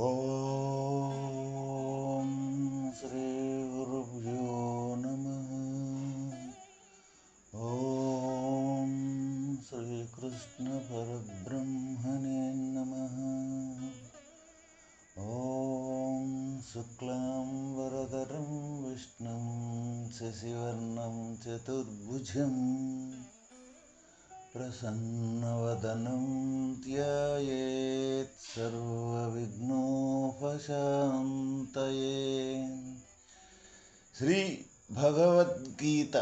ॐ श्रीगुरुभ्यो नमः। ॐ श्रीकृष्णपरब्रह्मणे नमः। ॐ शुक्लं वरदरं विष्णुं शशिवर्णं चतुर्भुजं प्रसन्नवदनं त्या శ్రీ భగవద్గీత.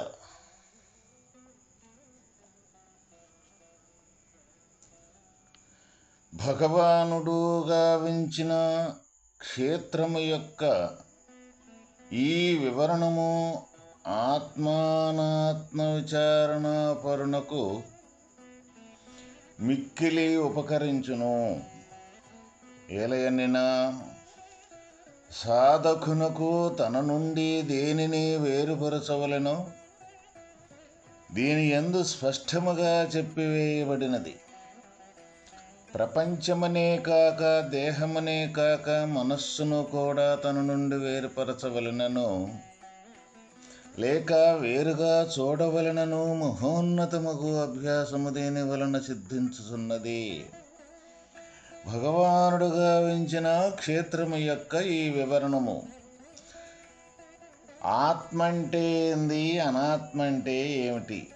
భగవానుడు గావించిన క్షేత్రము యొక్క ఈ వివరణము ఆత్మానాత్మ విచారణ పరునకు మిక్కిలి ఉపకరించును. ఏలయనినా సాధకునకు తన నుండి దేనిని వేరుపరచవలెనో దీని ఎందు స్పష్టముగా చెప్పివేయబడినది. ప్రపంచమనే కాక దేహమనే కాక మనస్సును కూడా తన నుండి వేరుపరచవలనను లేక వేరుగా చూడవలనను మహోన్నతముకు అభ్యాసము దేని వలన సిద్ధించుతున్నది భగవానుడు గావించిన క్షేత్రము యొక్క ఈ వివరణము. ఆత్మ అంటే ఏంది? అనాత్మ అంటే ఏమిటి?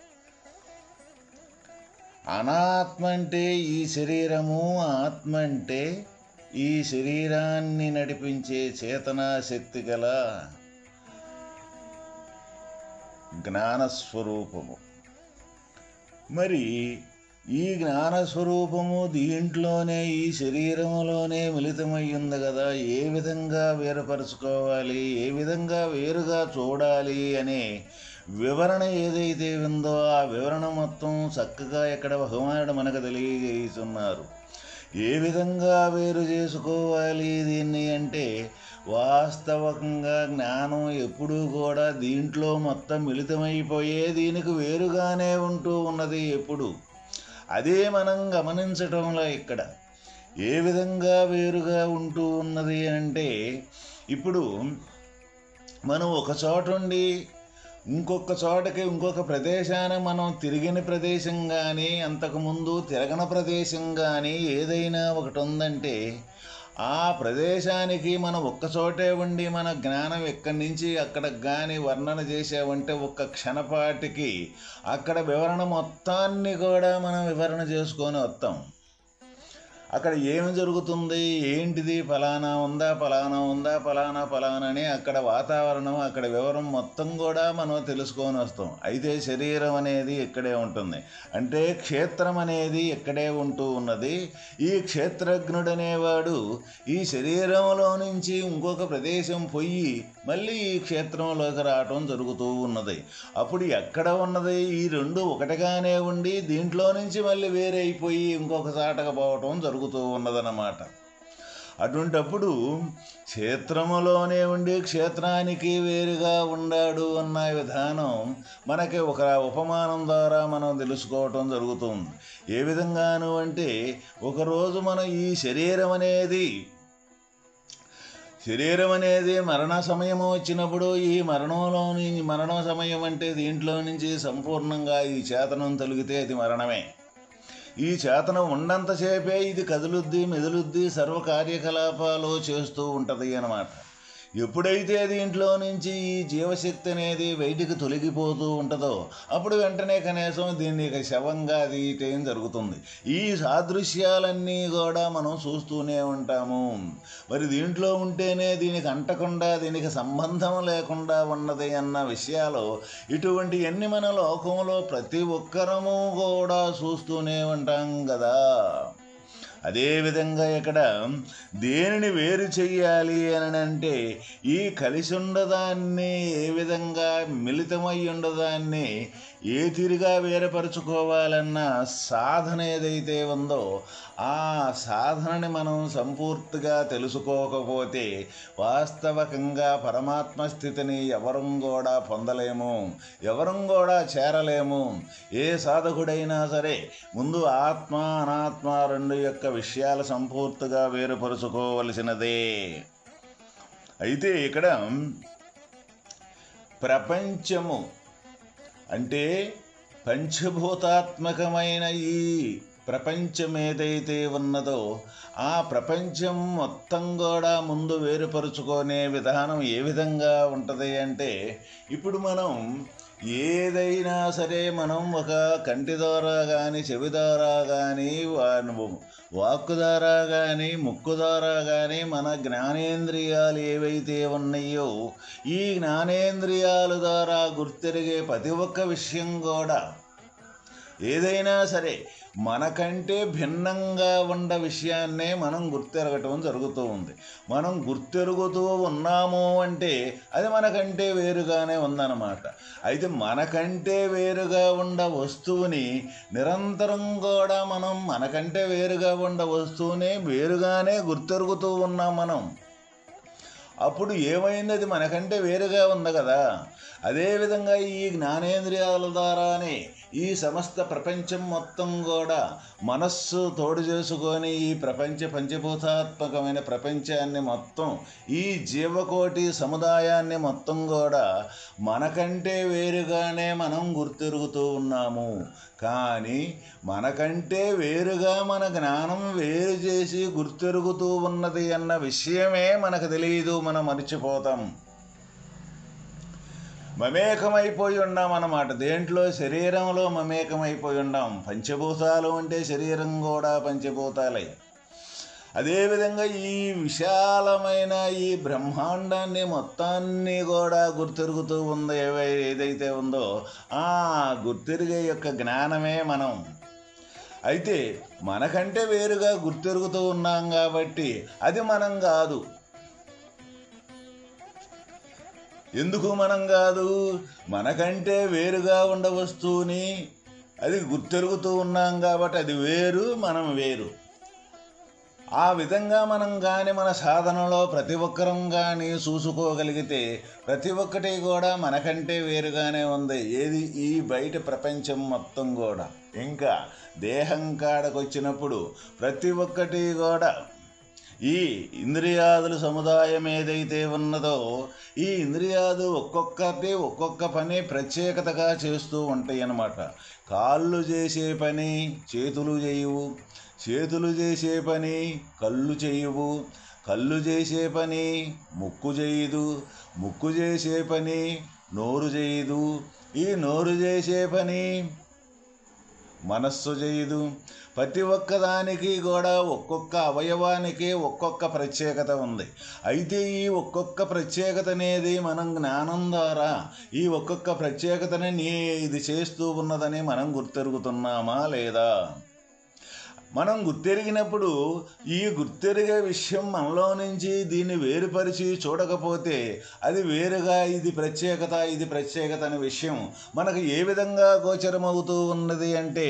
అనాత్మ అంటే ఈ శరీరము ఆత్మ అంటే ఈ శరీరాన్ని నడిపించే చేతనాశక్తి గల జ్ఞానస్వరూపము. మరి ఈ జ్ఞానస్వరూపము దీంట్లోనే ఈ శరీరములోనే మిళితమయ్యింది కదా. ఏ విధంగా వేరుపరుచుకోవాలి? ఏ విధంగా వేరుగా చూడాలి అనే వివరణ ఏదైతే ఉందో ఆ వివరణ మొత్తం చక్కగా ఇక్కడ భగవానుడు మనకు తెలియజేస్తున్నారు. ఏ విధంగా వేరు చేసుకోవాలి దీన్ని అంటే వాస్తవకంగా జ్ఞానం ఎప్పుడూ కూడా దీంట్లో మొత్తం మిళితమైపోయే దీనికి వేరుగానే ఉంటూ ఉన్నది ఎప్పుడు? అదే మనం గమనించటంలో ఇక్కడ ఏ విధంగా వేరుగా ఉంటూ ఉన్నది అంటే ఇప్పుడు మనం ఒక చోట ఉండి ఇంకొక చోటకి ఇంకొక ప్రదేశాన మనం తిరిగిన ప్రదేశం కానీ అంతకుముందు తిరగన ప్రదేశం కానీ ఏదైనా ఒకటి ఉందంటే ఆ ప్రదేశానికి మనం ఒక్కచోటే ఉండి మన జ్ఞానం ఎక్కడి నుంచి అక్కడికి కానీ వర్ణన చేసామంటే ఒక్క క్షణపాటికి అక్కడ వివరణ మొత్తాన్ని కూడా మనం వివరణ చేసుకొని వస్తాం. అక్కడ ఏమి జరుగుతుంది? ఏంటిది? ఫలానా ఉందా? ఫలానా ఉందా? ఫలానా ఫలానా అని అక్కడ వాతావరణం అక్కడ వివరం మొత్తం కూడా మనం తెలుసుకొని వస్తాం. అయితే శరీరం అనేది ఇక్కడే ఉంటుంది. అంటే క్షేత్రం అనేది ఇక్కడే ఉంటూ ఉన్నది. ఈ క్షేత్రజ్ఞుడు అనేవాడు ఈ శరీరంలో నుంచి ఇంకొక ప్రదేశం పోయి మళ్ళీ ఈ క్షేత్రంలోకి రావటం జరుగుతూ ఉన్నది. అప్పుడు ఎక్కడ ఉన్నది? ఈ రెండు ఒకటిగానే ఉండి దీంట్లో నుంచి మళ్ళీ వేరైపోయి ఇంకొక చాటకు పోవటం జరుగుతూ ఉన్నదన్నమాట. అటువంటప్పుడు క్షేత్రములోనే ఉండి క్షేత్రానికి వేరుగా ఉండాడు అన్న విధానం మనకి ఒక ఉపమానం ద్వారా మనం తెలుసుకోవటం జరుగుతుంది. ఏ విధంగాను అంటే ఒకరోజు మనం ఈ శరీరం అనేది శరీరం అనేది మరణ సమయం వచ్చినప్పుడు ఈ మరణంలోని మరణ సమయం అంటే దీంట్లో నుంచి సంపూర్ణంగా ఈ చేతనం తొలిగితే అది మరణమే. ఈ చేతనం ఉన్నంతసేపే ఇది కదులుద్ది మెదులుద్ది సర్వ కార్యకలాపాలు చేస్తూ ఉంటుంది అన్నమాట. ఎప్పుడైతే దీంట్లో నుంచి ఈ జీవశక్తి అనేది బయటికి తొలగిపోతూ ఉంటుందో అప్పుడు వెంటనే కనీసం దీన్ని ఇక శవంగా తీయటం జరుగుతుంది. ఈ సాదృశ్యాలన్నీ కూడా మనం చూస్తూనే ఉంటాము. మరి దీంట్లో ఉంటేనే దీనికి అంటకుండా దీనికి సంబంధం లేకుండా ఉన్నది అన్న విషయాలు ఇటువంటి ఎన్ని మన లోకంలో ప్రతి ఒక్కరము కూడా చూస్తూనే ఉంటాం కదా. అదేవిధంగా ఇక్కడ దేనిని వేరు చెయ్యాలి అని అంటే ఈ కలిసి ఉండదాన్ని ఏ విధంగా మిళితమై ఉండదాన్ని ఏ తీరుగా వేరుపరుచుకోవాలన్న సాధన ఏదైతే ఉందో ఆ సాధనని మనం సంపూర్తిగా తెలుసుకోకపోతే వాస్తవకంగా పరమాత్మ స్థితిని ఎవరం కూడా పొందలేము ఎవరం కూడా చేరలేము. ఏ సాధకుడైనా సరే ముందు ఆత్మ అనాత్మ రెండు యొక్క విషయాలు సంపూర్తిగా వేరుపరుచుకోవలసినదే. అయితే ఇక్కడ ప్రపంచము అంటే పంచభూతాత్మకమైన ఈ ప్రపంచం ఏదైతే ఉన్నదో ఆ ప్రపంచం మొత్తం కూడా ముందు వేరుపరుచుకునే విధానం ఏ విధంగా ఉంటుంది అంటే ఇప్పుడు మనం ఏదైనా సరే మనం ఒక కంటి ద్వారా కానీ చెవి ద్వారా కానీ వాక్కు ద్వారా కానీ ముక్కు ద్వారా కానీ మన జ్ఞానేంద్రియాలు ఏవైతే ఉన్నాయో ఈ జ్ఞానేంద్రియాల ద్వారా గుర్తెరిగే ప్రతి ఒక్క విషయం కూడా ఏదైనా సరే మనకంటే భిన్నంగా ఉన్న విషయాన్నే మనం గుర్తెరగటం జరుగుతూ ఉంది. మనం గుర్తెరుగుతూ ఉన్నాము అంటే అది మనకంటే వేరుగానే ఉందన్నమాట. అయితే మనకంటే వేరుగా ఉన్న వస్తువుని నిరంతరం కూడా మనం మనకంటే వేరుగా ఉన్న వస్తువునే వేరుగానే గుర్తెరుగుతూ ఉన్నాం మనం. అప్పుడు ఏమైంది? అది మనకంటే వేరుగా ఉంది కదా. అదేవిధంగా ఈ జ్ఞానేంద్రియాల ద్వారానే ఈ సమస్త ప్రపంచం మొత్తం కూడా మనస్సు తోడు చేసుకొని ఈ ప్రపంచ పంచభూతాత్మకమైన ప్రపంచాన్ని మొత్తం ఈ జీవకోటి సముదాయాన్ని మొత్తం కూడా మనకంటే వేరుగానే మనం గుర్తిరుగుతూ ఉన్నాము. కానీ మనకంటే వేరుగా మన జ్ఞానం వేరు చేసి గుర్తిరుగుతూ ఉన్నది అన్న విషయమే మనకు తెలియదు మనం మర్చిపోతాం. మమేకమైపోయి ఉన్నాం అన్నమాట. దేంట్లో శరీరంలో మమేకమైపోయి ఉన్నాం పంచభూతాలు అంటే శరీరం కూడా పంచభూతాలే. అదేవిధంగా ఈ విశాలమైన ఈ బ్రహ్మాండాన్ని మొత్తాన్ని కూడా గుర్తిరుగుతూ ఉంది. ఏదైతే ఉందో ఆ గుర్తిరిగే యొక్క జ్ఞానమే మనం. అయితే మనకంటే వేరుగా గుర్తిరుగుతూ ఉన్నాం కాబట్టి అది మనం కాదు. ఎందుకు మనం కాదు? మనకంటే వేరుగా ఉండ వస్తువుని అది గుర్తెరుగుతూ ఉన్నాం కాబట్టి అది వేరు మనం వేరు. ఆ విధంగా మనం కానీ మన సాధనలో ప్రతి ఒక్కరం కానీ చూసుకోగలిగితే ప్రతి ఒక్కటి కూడా మనకంటే వేరుగానే ఉంది. ఏది? ఈ బయట ప్రపంచం మొత్తం కూడా. ఇంకా దేహం కాడకొచ్చినప్పుడు ప్రతి ఒక్కటి కూడా ఈ ఇంద్రియాదుల సముదాయం ఏదైతే ఉన్నదో ఈ ఇంద్రియాదు ఒక్కొక్కటి ఒక్కొక్క పని ప్రత్యేకతగా చేస్తూ ఉంటాయి అన్నమాట కాళ్ళు చేసే పని చేతులు చేయవు. చేతులు చేసే పని కళ్ళు చేయవు. కళ్ళు చేసే పని ముక్కు చేయదు. ముక్కు చేసే పని నోరు చేయదు. ఈ నోరు చేసే పని మనస్సు చేయదు. ప్రతి ఒక్కదానికి కూడా ఒక్కొక్క అవయవానికి ఒక్కొక్క ప్రత్యేకత ఉంది. అయితే ఈ ఒక్కొక్క ప్రత్యేకత అనేది మనం జ్ఞానం ద్వారా ఈ ఒక్కొక్క ప్రత్యేకతని నీ ఇది చేస్తూ ఉన్నదని మనం గుర్తెరుగుతున్నామా లేదా? మనం గుర్తెరిగినప్పుడు ఈ గుర్తెరిగే విషయం మనలో నుంచి దీన్ని వేరుపరిచి చూడకపోతే అది వేరుగా ఇది ప్రత్యేకత ఇది ప్రత్యేకత అనే విషయం మనకు ఏ విధంగా గోచరమవుతూ ఉన్నది అంటే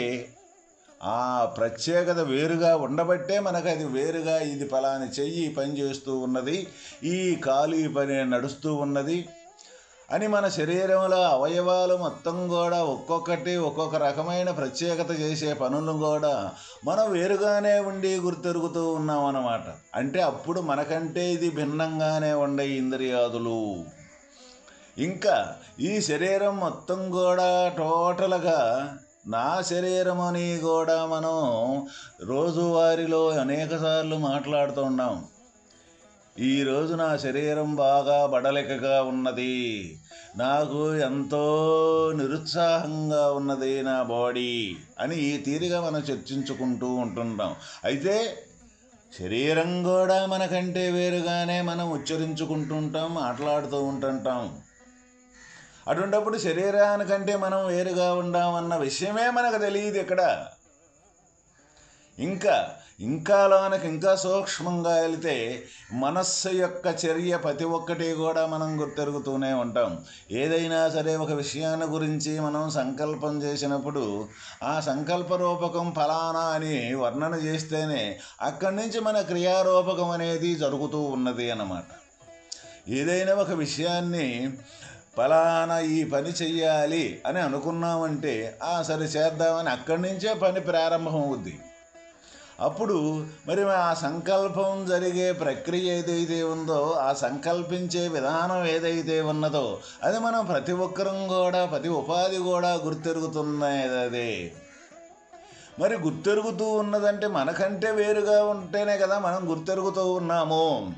ఆ ప్రత్యేకత వేరుగా ఉండబట్టే మనకు అది వేరుగా ఇది ఫలాని చెయ్యి పని చేస్తూ ఉన్నది ఈ కాలు ఈ పని నడుస్తూ ఉన్నది అని మన శరీరంలో అవయవాలు మొత్తం కూడా ఒక్కొక్కటి ఒక్కొక్క రకమైన ప్రత్యేకత చేసే పనులు కూడా మనం వేరుగానే ఉండి గుర్తెరుగుతూ ఉన్నాం అన్నమాట అంటే అప్పుడు మనకంటే ఇది భిన్నంగానే ఉండే ఇంద్రియాదులు. ఇంకా ఈ శరీరం మొత్తం కూడా టోటల్గా నా శరీరమని కూడా మనం రోజువారీలో అనేకసార్లు మాట్లాడుతూ ఉన్నాం. ఈరోజు నా శరీరం బాగా బడలికగా ఉన్నది. నాకు ఎంతో నిరుత్సాహంగా ఉన్నది నా బాడీ అని ఈ తీరుగా మనం చర్చించుకుంటూ ఉంటుంటాం అయితే శరీరం కూడా మనకంటే వేరుగానే మనం ఉచ్చరించుకుంటుంటాం మాట్లాడుతూ ఉంటుంటాం. అటువంటప్పుడు శరీరానికంటే మనం వేరుగా ఉండామన్న విషయమే మనకు తెలియదు ఇక్కడ. ఇంకా ఇంకా లోనకి ఇంకా సూక్ష్మంగా వెళితే మనస్సు యొక్క చర్య ప్రతి ఒక్కటి కూడా మనం గుర్తెరుగుతూనే ఉంటాం. ఏదైనా సరే ఒక విషయాన్ని గురించి మనం సంకల్పం చేసినప్పుడు ఆ సంకల్ప రూపకం ఫలానా అని వర్ణన చేస్తేనే అక్కడి నుంచి మన క్రియారూపకం అనేది జరుగుతూ ఉన్నది అన్నమాట. ఏదైనా ఒక విషయాన్ని ఫలానా ఈ పని చెయ్యాలి అని అనుకున్నామంటే ఆ సరే చేద్దామని అక్కడి నుంచే పని ప్రారంభం అవుద్ది అప్పుడు మరి ఆ సంకల్పం జరిగే ప్రక్రియ ఏదైతే ఉందో ఆ సంకల్పించే విధానం ఏదైతే ఉన్నదో అది మనం ప్రతి ఒక్కరం కూడా ప్రతి ఉపాధి కూడా గుర్తెరుగుతున్నది. అదే మరి గుర్తెరుగుతూ ఉన్నదంటే మనకంటే వేరుగా ఉంటేనే కదా మనం గుర్తెరుగుతూ ఉన్నాము.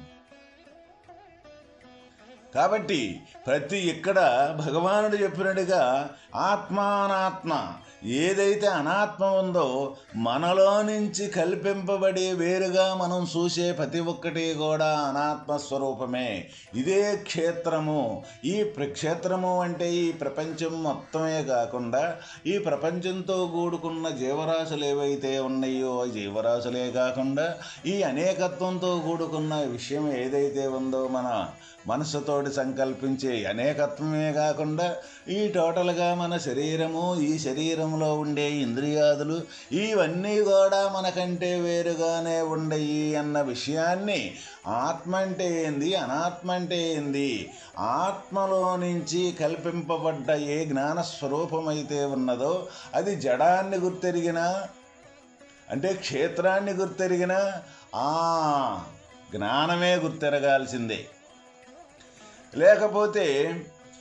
కాబట్టి ప్రతి ఇక్కడ భగవానుడు చెప్పినట్టుగా ఆత్మానాత్మ ఏదైతే అనాత్మ ఉందో మనలో నుంచి కల్పింపబడి వేరుగా మనం చూసే ప్రతి ఒక్కటి కూడా అనాత్మ స్వరూపమే. ఇదే క్షేత్రము. ఈ క్షేత్రము అంటే ఈ ప్రపంచం మొత్తమే కాకుండా ఈ ప్రపంచంతో కూడుకున్న జీవరాశులు ఏవైతే ఉన్నాయో ఆ జీవరాశులే కాకుండా ఈ అనేకత్వంతో కూడుకున్న విషయం ఏదైతే ఉందో మన మనసుతోటి సంకల్పించే అనేకత్వమే కాకుండా ఈ టోటల్గా మన శరీరము ఈ శరీరంలో ఉండే ఇంద్రియాదులు ఇవన్నీ కూడా మనకంటే వేరుగానే ఉండయి అన్న విషయాన్ని ఆత్మ అంటే ఏంది అనాత్మ అంటే ఏంది ఆత్మలో నుంచి కల్పింపబడ్డ ఏ జ్ఞాన స్వరూపమైతే ఉన్నదో అది జడాన్ని గుర్తెరిగిన అంటే క్షేత్రాన్ని గుర్తెరిగిన ఆ జ్ఞానమే గుర్తెరగాల్సిందే. లేకపోతే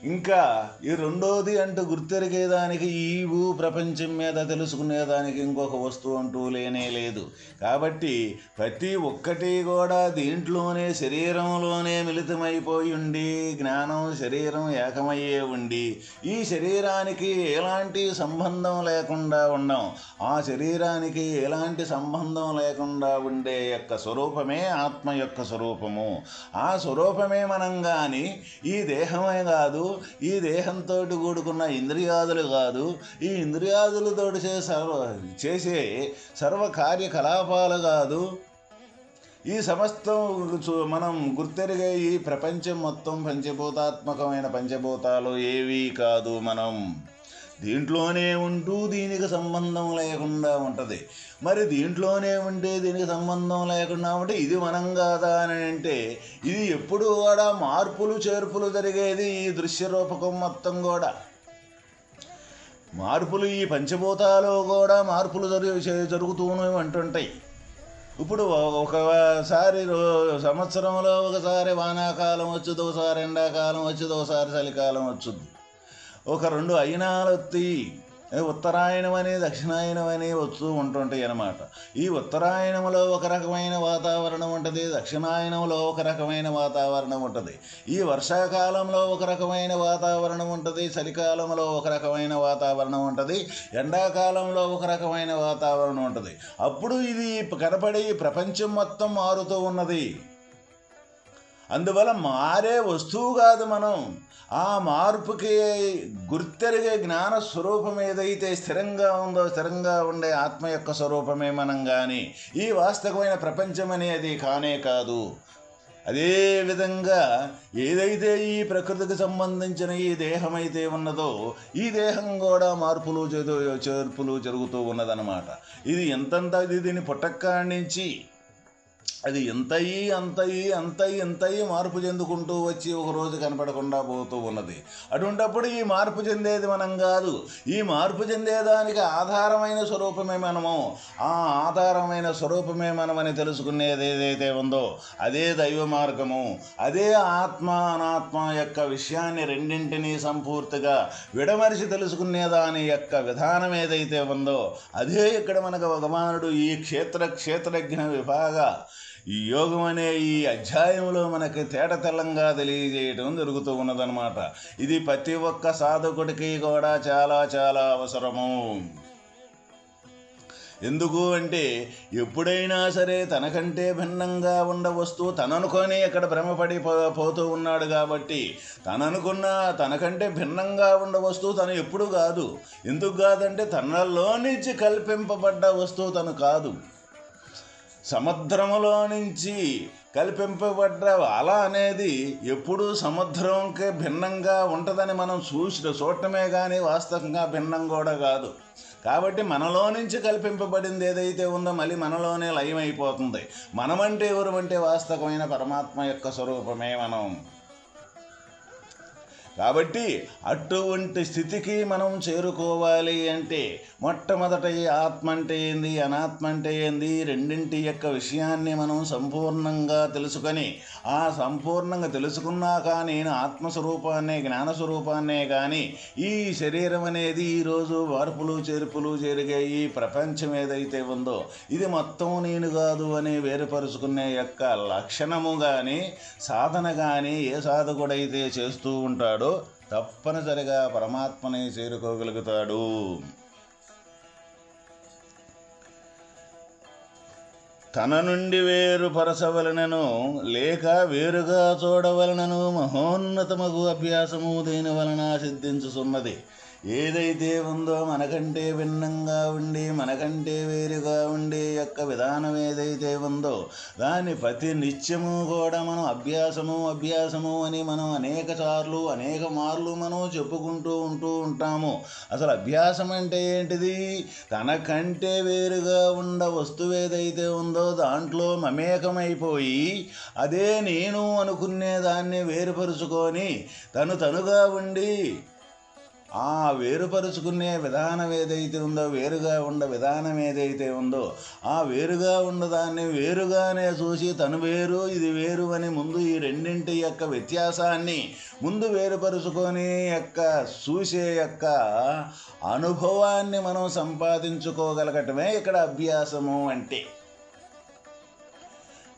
ఇంకా ఈ రెండోది అంటూ గుర్తెరిగేదానికి ఈ భూ ప్రపంచం మీద తెలుసుకునేదానికి ఇంకొక వస్తువు అంటూ లేనే లేదు. కాబట్టి ప్రతి ఒక్కటి కూడా దీంట్లోనే శరీరంలోనే మిళితమైపోయి ఉండి జ్ఞానం శరీరం ఏకమయ్యే ఉండి ఈ శరీరానికి ఎలాంటి సంబంధం లేకుండా ఉండం ఆ శరీరానికి ఎలాంటి సంబంధం లేకుండా ఉండే యొక్క స్వరూపమే ఆత్మ యొక్క స్వరూపము. ఆ స్వరూపమే మనం కానీ ఈ దేహమే కాదు ఈ దేహంతో కూడుకున్న ఇంద్రియాదులు కాదు ఈ ఇంద్రియాదులతో చేసే సర్వ చేసే సర్వ కార్యకలాపాలు కాదు. ఈ సమస్తం మనం గుర్తెరిగే ఈ ప్రపంచం మొత్తం పంచభూతాత్మకమైన పంచభూతాలు ఏవీ కాదు మనం. దీంట్లోనే ఉంటూ దీనికి సంబంధం లేకుండా ఉంటుంది. మరి దీంట్లోనే ఉంటే దీనికి సంబంధం లేకుండా ఉంటే ఇది మనం కాదా అని అంటే ఇది ఎప్పుడు కూడా మార్పులు చేర్పులు జరిగేది ఈ దృశ్య రూపకం మొత్తం కూడా. మార్పులు ఈ పంచభూతాలు కూడా మార్పులు జరుగు జరుగుతూనే అంటుంటాయి ఇప్పుడు ఒకసారి సంవత్సరంలో ఒకసారి వానాకాలం వచ్చుది ఒకసారి ఎండాకాలం వచ్చుది ఒకసారి చలికాలం వచ్చుద్ది ఒక రెండు అయినాలు ఉత్తరాయణం అని దక్షిణాయనం అని వస్తూ ఉంటుంటాయి అన్నమాట. ఈ ఉత్తరాయణంలో ఒక రకమైన వాతావరణం ఉంటుంది దక్షిణాయనంలో ఒక రకమైన వాతావరణం ఉంటుంది. ఈ వర్షాకాలంలో ఒక రకమైన వాతావరణం ఉంటుంది చలికాలంలో ఒక రకమైన వాతావరణం ఉంటుంది ఎండాకాలంలో ఒక రకమైన వాతావరణం ఉంటుంది. అప్పుడు ఇది కనపడి ప్రపంచం మొత్తం మారుతూ ఉన్నది. అందువల్ల మారే వస్తువు కాదు మనం. ఆ మార్పుకి గుర్తెరిగే జ్ఞాన స్వరూపం ఏదైతే స్థిరంగా ఉందో స్థిరంగా ఉండే ఆత్మ యొక్క స్వరూపమే మనం కానీ ఈ వాస్తవమైన ప్రపంచం అనేది కానే కాదు. అదే విధంగా ఏదైతే ఈ ప్రకృతికి సంబంధించిన ఈ దేహం అయితే ఉన్నదో ఈ దేహం కూడా మార్పులు చేర్పులు జరుగుతూ ఉన్నదన్నమాట. ఇది ఎంతంత ఇది దీని పుట్టక్కాడి నుంచి అది ఎంతయి అంతయి అంతయి ఎంతయి మార్పు చెందుకుంటూ వచ్చి ఒక రోజు కనపడకుండా పోతూ ఉన్నది. అటువంటప్పుడు ఈ మార్పు చెందేది మనం కాదు. ఈ మార్పు చెందేదానికి ఆధారమైన స్వరూపమే మనము. ఆ ఆధారమైన స్వరూపమే మనమని తెలుసుకునేది ఏదైతే ఉందో అదే దైవ మార్గము. అదే ఆత్మ అనాత్మ యొక్క విషయాన్ని రెండింటినీ సంపూర్తిగా విడమరిచి తెలుసుకునేదాని యొక్క విధానం ఏదైతే ఉందో అదే ఇక్కడ మనకు భగవానుడు ఈ క్షేత్ర క్షేత్రజ్ఞ విభాగ ఈ యోగం అనే ఈ అధ్యాయంలో మనకి తేట తెల్లంగా జరుగుతూ ఉన్నదనమాట ఇది ప్రతి ఒక్క సాధకుడికి కూడా చాలా చాలా అవసరము. ఎందుకు అంటే ఎప్పుడైనా సరే తనకంటే భిన్నంగా ఉండ వస్తువు తననుకొని ఇక్కడ భ్రమపడి పో పోతూ ఉన్నాడు కాబట్టి తననుకున్న తనకంటే భిన్నంగా ఉండ వస్తువు తను ఎప్పుడు కాదు. ఎందుకు కాదంటే తనలో నుంచి కల్పింపబడ్డ వస్తువు తను కాదు. సముద్రములో నుంచి కల్పింపబడ్డ అల అనేది ఎప్పుడూ సముద్రంకి భిన్నంగా ఉంటుందని మనం చూసి చూడటమే కానీ వాస్తవంగా భిన్నం కూడా కాదు. కాబట్టి మనలో నుంచి కల్పింపబడింది ఏదైతే ఉందో మళ్ళీ మనలోనే లయమైపోతుంది. మనమంటే ఎవరు అంటే వాస్తవమైన పరమాత్మ యొక్క స్వరూపమే మనం. కాబట్టి అటువంటి స్థితికి మనం చేరుకోవాలి అంటే మొట్టమొదట ఈ ఆత్మ అంటే ఏంది అనాత్మ అంటే ఏంది రెండింటి యొక్క విషయాన్ని మనం సంపూర్ణంగా తెలుసుకొని ఆ సంపూర్ణంగా తెలుసుకున్నాక నేను ఆత్మస్వరూపాన్నే జ్ఞానస్వరూపాన్నే కానీ ఈ శరీరం అనేది ఈరోజు మార్పులు చేర్పులు జరిగే ఈ ప్రపంచం ఏదైతే ఉందో ఇది మొత్తం నేను కాదు అని వేరుపరుచుకునే యొక్క లక్షణము కానీ సాధన కానీ ఏ సాధకుడైతే చేస్తూ ఉంటాడో తప్పనిసరిగా పరమాత్మని చేరుకోగలుగుతాడు. తన నుండి వేరు పరచవలనను లేక వేరుగా చూడవలనను మహోన్నతమగు అభ్యాసము దేని వలన సిద్ధించుచున్నది. ఏదైతే ఉందో మనకంటే భిన్నంగా ఉండి మనకంటే వేరుగా ఉండే యొక్క విధానం ఏదైతే ఉందో దాన్ని ప్రతి నిత్యము కూడా మనం అభ్యాసము అభ్యాసము అని మనం అనేక సార్లు అనేక మార్లు మనం చెప్పుకుంటూ ఉంటూ ఉంటాము. అసలు అభ్యాసం అంటే ఏంటిది? తనకంటే వేరుగా ఉండ వస్తువు ఏదైతే ఉందో దాంట్లో మమేకమైపోయి అదే నేను అనుకునే దాన్ని వేరుపరుచుకొని తను తనుగా ఉండి ఆ వేరుపరుచుకునే విధానం ఏదైతే ఉందో వేరుగా ఉండ విధానం ఏదైతే ఉందో ఆ వేరుగా ఉన్నదాన్ని వేరుగానే చూసి తను వేరు ఇది వేరు అని ముందు ఈ రెండింటి యొక్క వ్యత్యాసాన్ని ముందు వేరుపరుచుకొని యొక్క చూసే యొక్క అనుభవాన్ని మనం సంపాదించుకోగలగటమే ఇక్కడ అభ్యాసము అంటే.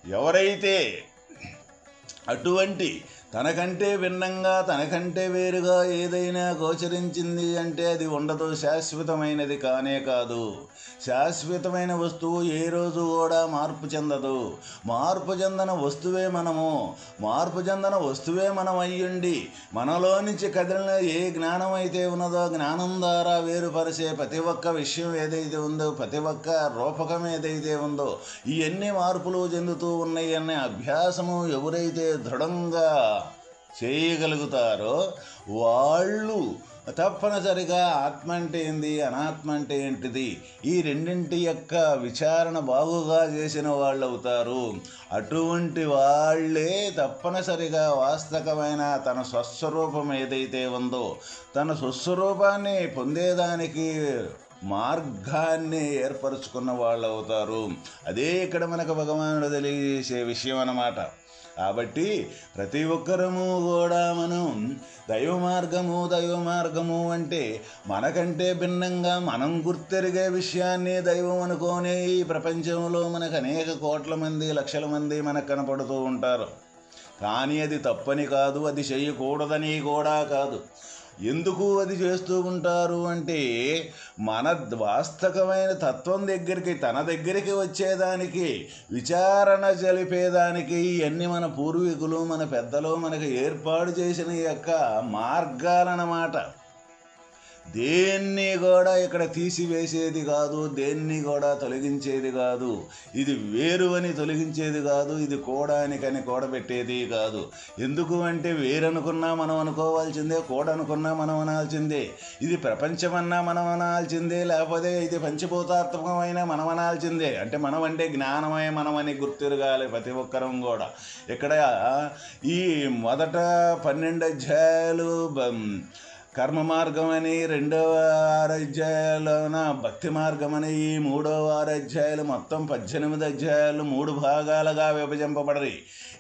ఎవరైతే అటువంటి తనకంటే భిన్నంగా తనకంటే వేరుగా ఏదైనా గోచరించింది అంటే అది ఉండదు శాశ్వతమైనది కానే కాదు. శాశ్వతమైన వస్తువు ఏ రోజు కూడా మార్పు చెందదు. మార్పు చెందన వస్తువే మనము. మార్పు చెందన వస్తువే మనం అయ్యుండి మనలో నుంచి కదిలిన ఏ జ్ఞానం అయితే ఉన్నదో జ్ఞానం ద్వారా వేరుపరిచే ప్రతి ఒక్క విషయం ఏదైతే ఉందో ప్రతి ఒక్క రూపకం ఏదైతే ఉందో ఇవన్నీ మార్పులు చెందుతూ ఉన్నాయి అనే అభ్యాసము ఎవరైతే దృఢంగా చేయగలుగుతారో వాళ్ళు తప్పనిసరిగా ఆత్మ అంటే ఏంది? అనాత్మ అంటే ఏంటిది? ఈ రెండింటి యొక్క విచారణ బాగుగా చేసిన వాళ్ళు అవుతారు. అటువంటి వాళ్ళే తప్పనిసరిగా వాస్తవమైన తన స్వస్వరూపం ఏదైతే ఉందో తన స్వస్వరూపాన్ని పొందేదానికి మార్గాన్ని ఏర్పరచుకున్న వాళ్ళు అవుతారు. అదే ఇక్కడ మనకు భగవానుడు తెలియజేసే విషయం అన్నమాట. కాబట్టి ప్రతి ఒక్కరము కూడా మనం దైవ మార్గము దైవ మార్గము అంటే మనకంటే భిన్నంగా మనం గుర్తెరిగే విషయాన్ని దైవం అనుకోని ఈ ప్రపంచంలో మనకు అనేక కోట్ల మంది లక్షల మంది మనకు కనపడుతూ ఉంటారు. కానీ అది తప్పని కాదు అది చేయకూడదని కూడా కాదు. ఎందుకు అది చేస్తూ ఉంటారు అంటే మన వాస్తవమైన తత్వం దగ్గరికి తన దగ్గరికి వచ్చేదానికి విచారణ జరిపేదానికి ఇవన్నీ మన పూర్వీకులు మన పెద్దలు మనకు ఏర్పాటు చేసిన యొక్క మార్గాలన్నమాట. దేన్ని కూడా ఇక్కడ తీసివేసేది కాదు దేన్ని కూడా తొలగించేది కాదు. ఇది వేరు అని తొలగించేది కాదు ఇది కోడానికని కూడబెట్టేది కాదు. ఎందుకు అంటే వేరనుకున్నా మనం అనుకోవాల్సిందే కూడనుకున్నా మనం అనాల్సిందే. ఇది ప్రపంచమన్నా మనం అనాల్సిందే లేకపోతే ఇది పంచభూతాత్మకమైన మనం అనాల్సిందే. అంటే మనం అంటే జ్ఞానమే మనం అని గుర్తిరగాలి ప్రతి ఒక్కరం కూడా ఇక్కడ ఈ మొదట పన్నెండు అధ్యాయాలు కర్మ మార్గం అని రెండవ ఆరాధ్యాయాలోన భక్తి మార్గం అని ఈ మూడవ ఆరాధ్యాయాలు మొత్తం పద్దెనిమిది అధ్యాయాలు మూడు భాగాలుగా విభజింపబడరు.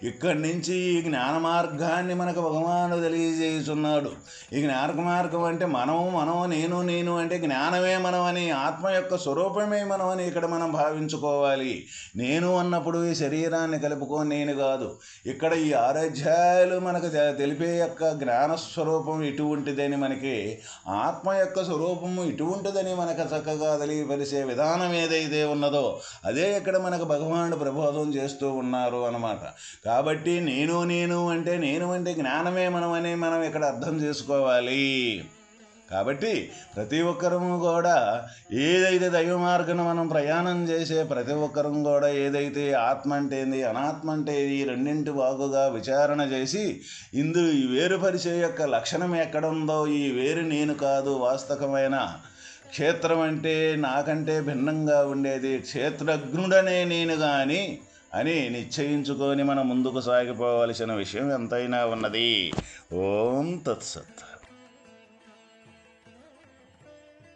ఇక్కడి నుంచి ఈ జ్ఞాన మార్గాన్ని మనకు భగవానుడు తెలియజేస్తున్నాడు. ఈ జ్ఞాన మార్గం అంటే మనము మనం నేను నేను అంటే జ్ఞానమే మనమని ఆత్మ యొక్క స్వరూపమే మనమని ఇక్కడ మనం భావించుకోవాలి. నేను అన్నప్పుడు ఈ శరీరాన్ని కలుపుకొని నేను కాదు. ఇక్కడ ఈ ఆరాధ్యాయాలు మనకు తెలిపే యొక్క జ్ఞాన స్వరూపం ఇటువంటిదని మనకి ఆత్మ యొక్క స్వరూపము ఇటువంటిదని మనకు చక్కగా తెలియపరిచే విధానం ఏదైతే ఉన్నదో అదే ఇక్కడ మనకు భగవానుడు ప్రబోధం చేస్తూ ఉన్నారు అన్నమాట. కాబట్టి నేను నేను అంటే నేను అంటే జ్ఞానమే మనం అని మనం ఇక్కడ అర్థం చేసుకోవాలి. కాబట్టి ప్రతి ఒక్కరము కూడా ఏదైతే దైవ మార్గం మనం ప్రయాణం చేసే ప్రతి ఒక్కరం కూడా ఏదైతే ఆత్మ అంటే ఏంది అనాత్మ అంటే ఈ రెండింటి బాగుగా విచారణ చేసి ఇందు ఈ వేరుపరిచే యొక్క లక్షణం ఎక్కడుందో ఈ వేరు నేను కాదు వాస్తవమైన క్షేత్రం అంటే నాకంటే భిన్నంగా ఉండేది క్షేత్రజ్ఞుడనే నేను కానీ అని నిశ్చయించుకొని మనం ముందుకు సాగిపోవలసిన విషయం ఎంతైనా ఉన్నది. ఓం తత్సత్.